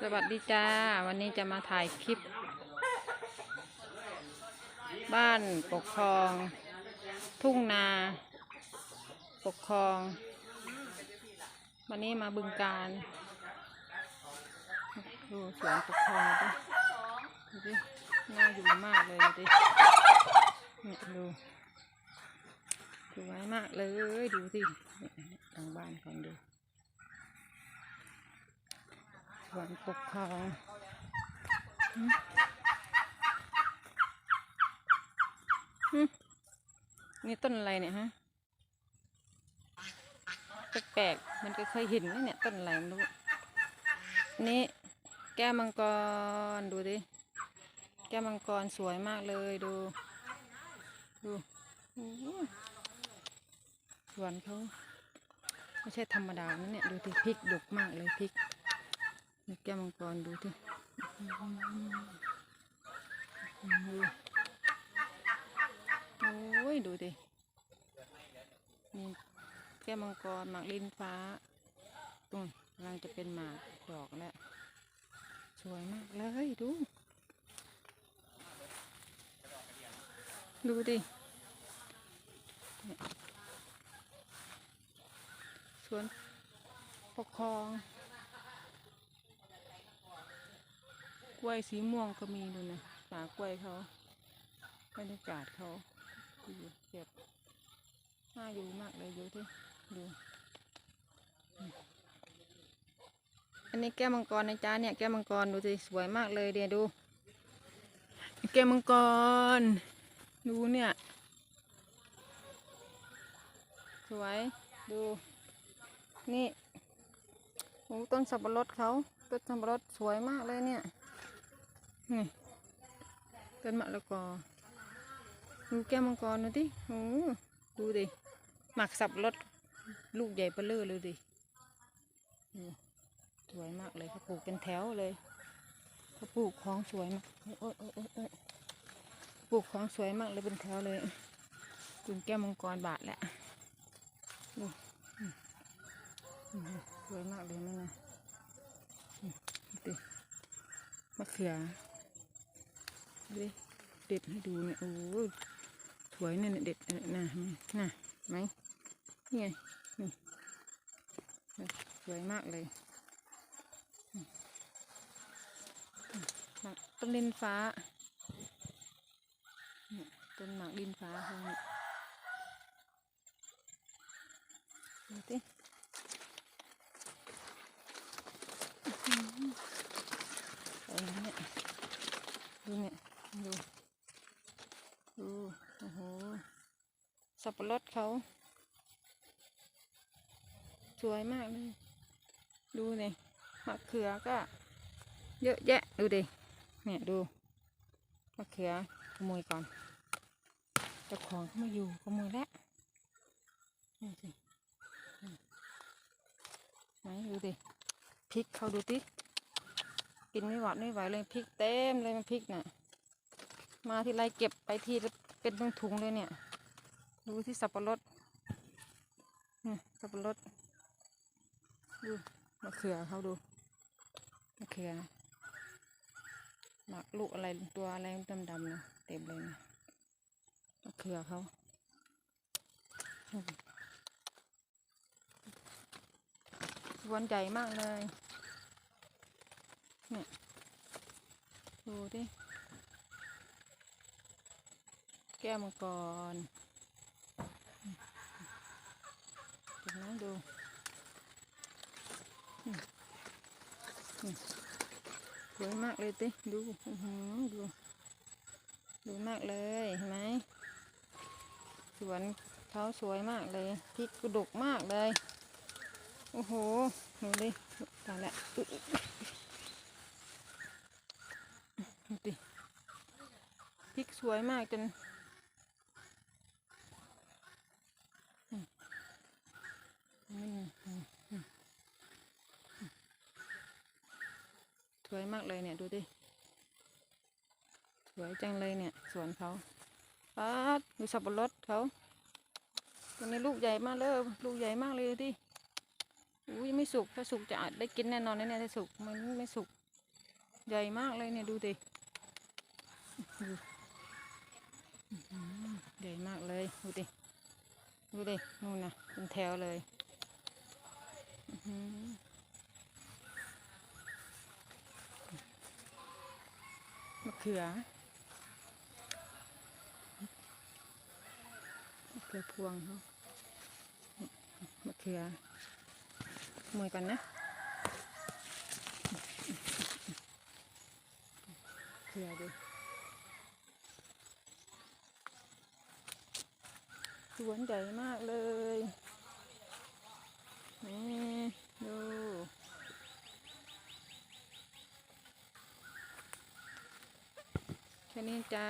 สวัสดีจ้า วันนี้จะมาถ่ายคลิป บ้านปกครอง ทุ่งนา ปกครอง วันนี้มาบึงการดูสวนปกครองดิดูดิน่าอยู่มากเลยดิเนี่ยดูสวยมากเลยดูสิทางบ้านของดู ส วนปกครองนี่ต้นอะไรเนี่ยฮะแปลกๆมันก็เคยเห็นนะเนี่ยต้นอะไรไม่รู้นี่แก้มังกรดูดิ แก้มังกรสวยมากเลยดู ดูอ้โหสวนเขาไม่ใช่ธรรมดานะเนี่ยดูสิพริกดกมากเลยพริก นี่แก้มังกรดูที่โอ้ยดูดินี่แก้มังกรหมากลิ้นฟ้าตุ้นกำลังจะเป็นหมากดอกแล้ว สวยมากเลยดู ดูดิสวนปกครอง ล้วยสีม่วงก็มีดูนะป่ากล้วยเขาบรรยากาศเขาดูเก็บน่าอยู่มากเลยดูที่ดูอันนี้แก้มังกรนะจ๊ะเนี่ยแก้มังกรดูสิสวยมากเลยเดี๋ยวดู แก้มังกร ดูเนี่ย สวยดูนี่โอ้ต้นสับปะรดเขาต้นสับปะรดสวยมากเลยเนี่ย นี่ต้นมะละกอดูแก้วมังกรดูดิโอ้ดูดิหมักสับรดลูกใหญ่เปลือเลยดิสวยมากเลยเขาปลูกเป็นแถวเลยเขาปลูกของสวยมากโอ้ยโอ้ยโอ้ยปลูกของสวยมากเลยเป็นแถวเลยคุณแก้วมังกรบาทแหละดูสวยมากเลยนั่นะมดูดิมะเขือ ดิเด็ดให้ดูเนี่ยโอ้สวยเนี่ยเด็ดนนี้นะน่ะไหมนี่ไงนี่สวยมากเลยหมากต้นลินฟ้าเนี่ยต้นหมากลินฟ้าเขาเนี่ยดูสิอื้อหือสวยนะเนี่ย ดูเนี่ย ดู ดู โอ้โห สับปะรดเขา สวยมากเลย ดูเนี่ยมะเขือก็ เยอะแยะดูดิเนี่ยดูมะเขือขโมยก่อนเจ้าของเขามาอยู่ขโมยแล้วนี่สิไหนดูดิพริกเขาดูดิกินไม่หวาดไม่ไหวเลยพริกเต็มเลยมันพริกน่ะ มาทีไรเก็บไปทีละเป็นถุงถุงเลยเนี่ย ดูที่สับปะรดนี่สับปะรดดูมะเขือเขาดูมะเขือหมากลูกอะไรตัวอะไรดำๆนะเต็มเลยนะมะเขือเขาอืมสวนใหญ่มากเลยเนี่ยดูดิ แก้วมังกรดู นะดูอืมอืมสวยมากเลยติดูอือหือดู ดูมากเลยเห็นไหมสวนเขาสวยมากเลยพริกกระดกมากเลย โอ้โหดูดิตายละอุ๊ดูดิพริกสวยมากจนอืมอืมอืมอืมส วยมากเลยเนี่ยดูดิ สวยจังเลยเนี่ย สวนเขาปัดดูสับปะรดเขาตัวนี้ลูกใหญ่มากเลยลูกใหญ่มากเลยดิอุ้ยไม่สุกถ้าสุกจะอาจได้กินแน่นอนแน่ๆถ้าสุกมันไม่สุก ใหญ่มากเลยเนี่ยดูดิใหญ่มากเลยดูดิดูดินู่นนะเป็นแถวเลย อือหือมะเขือมะเขือพวงเขามะเขือมวยกันนะเขือดูสวนใหญ่มากเลยนี่ นี้จ้า